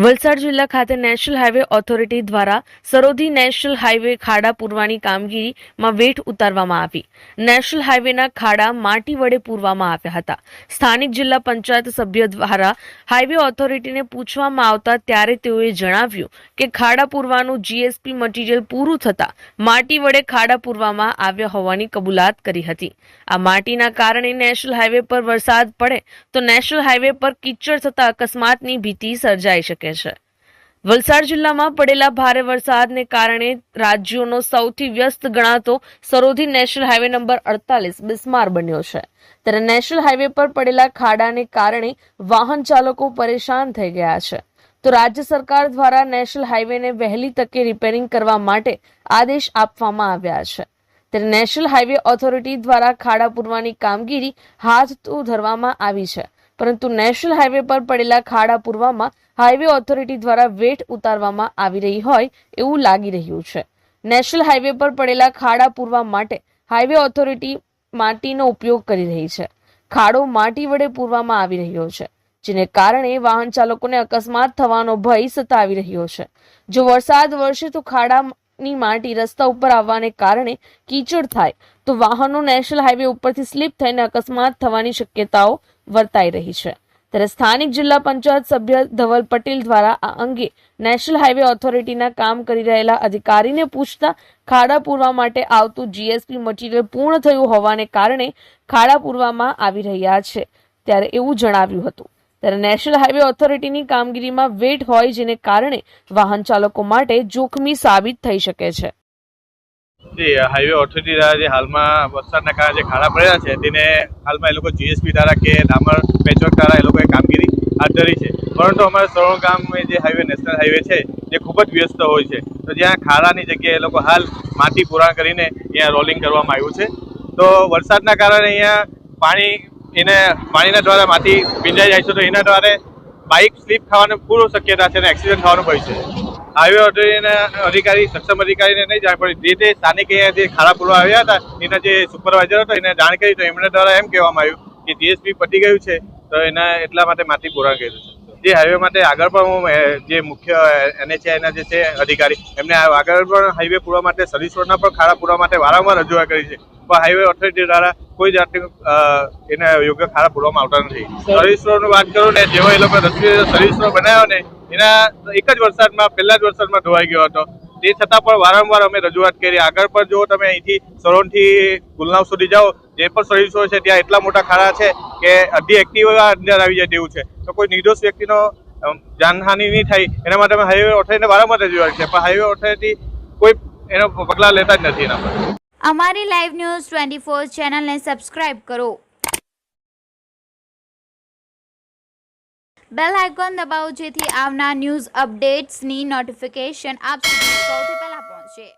વલસાડ જિલ્લા ખાતે national highway authority દ્વારા સરોધી નેશનલ હાઈવે ખાડા પૂરવાની કામગીરીમાં વેઠ ઉતારવામાં આવી. નેશનલ હાઈવેના ખાડા માટી વડે પૂરવામાં આવ્યા હતા. સ્થાનિક જિલ્લા પંચાયત સભ્ય દ્વારા હાઈવે ઓથોરિટીને પૂછવામાં આવતા ત્યારે તેઓએ જણાવ્યું કે ખાડા પૂરવાનું જીએસપી મટીરીયલ પૂરું થતાં માટી વડે ખાડા પૂરવામાં આવ્યા હોવાની કબૂલાત કરી હતી. આ માટીના કારણે નેશનલ હાઈવે પર વરસાદ પડે તો નેશનલ હાઈવે પર કીચડ થતા અકસ્માતની ભીતિ સર્જાઈ શકે છે. વલસાડ જિલ્લામાં પડેલા ભારે વરસાદને કારણે રાજ્યોનો સૌથી વ્યસ્ત ગણાતો સરોધી નેશનલ હાઈવે નંબર અડતાલીસ બિસ્માર બન્યો છે. ત્યારે નેશનલ હાઈવે પર પડેલા ખાડાને કારણે વાહન ચાલકો પરેશાન થઈ ગયા છે. તો રાજ્ય સરકાર દ્વારા નેશનલ હાઈવેને વહેલી તકે રિપેરિંગ કરવા માટે આદેશ આપવામાં આવ્યા છે. ત્યારે નેશનલ હાઈવે ઓથોરિટી દ્વારા ખાડા પૂરવાની કામગીરી હાથ ધરવામાં આવી છે. પરંતુ નેશનલ હાઈવે પર પડેલા ખાડા પૂરવામાં હાઈવે ઓથોરિટી દ્વારા વેટ ઉતારવામાં આવી રહી હોય એવું લાગી રહ્યું છે. નેશનલ હાઈવે પર પડેલા ખાડા પૂરવા માટે હાઈવે ઓથોરિટી માટીનો ઉપયોગ કરી રહી છે. ખાડો માટી વડે પૂરવામાં આવી રહ્યો છે, જેને કારણે વાહન ચાલકોને અકસ્માત થવાનો ભય સતાવી રહ્યો છે. જો વરસાદ વરસે તો ખાડાની માટી રસ્તા ઉપર આવવાને કારણે કીચડ થાય. તો વાહનો નેશનલ હાઈવે ઉપરથી સ્લીપ થઈને અકસ્માત થવાની શક્યતાઓ વર્તાઈ રહી છે. ત્યારે સ્થાનિક જિલ્લા પંચાયત સભ્ય ધવલ પટેલ દ્વારા આ અંગે નેશનલ હાઈવે ઓથોરિટીના કામ કરી રહેલા અધિકારીને પૂછતા ખાડા પૂરવા માટે આવતું જીએસપી મટીરિયલ પૂર્ણ થયું હોવાને કારણે ખાડા પૂરવામાં આવી રહ્યા છે. ત્યારે એવું જણાવ્યું હતું. ત્યારે નેશનલ હાઈવે ઓથોરિટીની કામગીરીમાં વેટ હોય જેને કારણે વાહન ચાલકો માટે જોખમી સાબિત થઈ શકે છે. હાઈવે ઓથોરિટી દ્વારા જે હાલમાં વરસાદના કારણે જે ખાડા પડ્યા છે, તેને હાલમાં એ લોકો જીએસપી દ્વારા કે ડામર પેચવર્ક દ્વારા એ લોકોએ કામગીરી હાથ ધરી છે. પરંતુ અમારા સરોણ ગામ જે હાઈવે નેશનલ હાઈવે છે જે ખૂબ જ વ્યસ્ત હોય છે. તો જ્યાં ખાડાની જગ્યાએ એ લોકો હાલ માટી પુરાણ કરીને અહીંયા રોલિંગ કરવામાં આવ્યું છે. તો વરસાદના કારણે અહીંયા પાણી એને પાણીના દ્વારા માટી ભીંજાઈ જાય છે, તો એના દ્વારા બાઇક સ્લીપ થવાની પૂર્વ શક્યતા છે અને એક્સિડન્ટ થવાનું ભય છે. હાઈવે ઓથોરિટીના અધિકારી, સક્ષમ અધિકારીને નહીં જાણ પડી જે તે સ્થાનિક જે ખાડા પૂરવા આવ્યા હતા, એના જે સુપરવાઇઝર હતો, એને જાણ કરી તો એમના દ્વારા એમ કહેવામાં આવ્યું કે જીએસપી પતી ગયું છે, તો એના એટલા માટે માટી પૂરા કર્યું છે. જે હાઈવે માટે આગળ પણ જે મુખ્ય એનએચઆઈના જે છે અધિકારી, એમને આગળ પણ હાઈવે પૂરવા માટે સર્વિસ રોડના પણ ખાડા પૂરવા માટે વારંવાર રજૂઆત કરી છે. પણ હાઈવે ઓથોરિટી દ્વારા કોઈ જાતની એને યોગ્ય ખાડા પૂરવામાં આવતા નથી. સર્વિસ રોડની વાત કરું ને, જેવો એ લોકો રોડ બનાવ્યો ને, એના એક જ વરસાદમાં, પહેલા જ વરસાદમાં ધોવાઈ ગયો હતો. તે છતાં પણ વારંવાર અમે રજૂઆત કરી. આગળ પણ જો તમે, અહીંથી સરોણથી ગુલનાવ સુધી જાઓ, જે પણ સર્વિસો છે, ત્યાં એટલા મોટા ખાડા છે કે અડધી એક્ટિવા અંદર આવી જાય તેવું છે. તો કોઈ નિર્દોષ વ્યક્તિનો જાનહાનિ નહીં થાય. એના માટે અમે હાઈવે ઓથોરિટીને વારંવાર રજૂઆત છે. પણ હાઈવે ઓથોરિટી કોઈ એનો પગલાં લેતા જ નથી એના પર. અમારી લાઈવ ન્યૂઝ ટ્વેન્ટી ફોર ચેનલને સબસ્ક્રાઇબ કરો. બેલ આઇકોન દબાવો જેથી આવનાર ન્યૂઝ અપડેટ્સની નોટિફિકેશન આપ સુધી સૌથી પહેલા પહોંચે.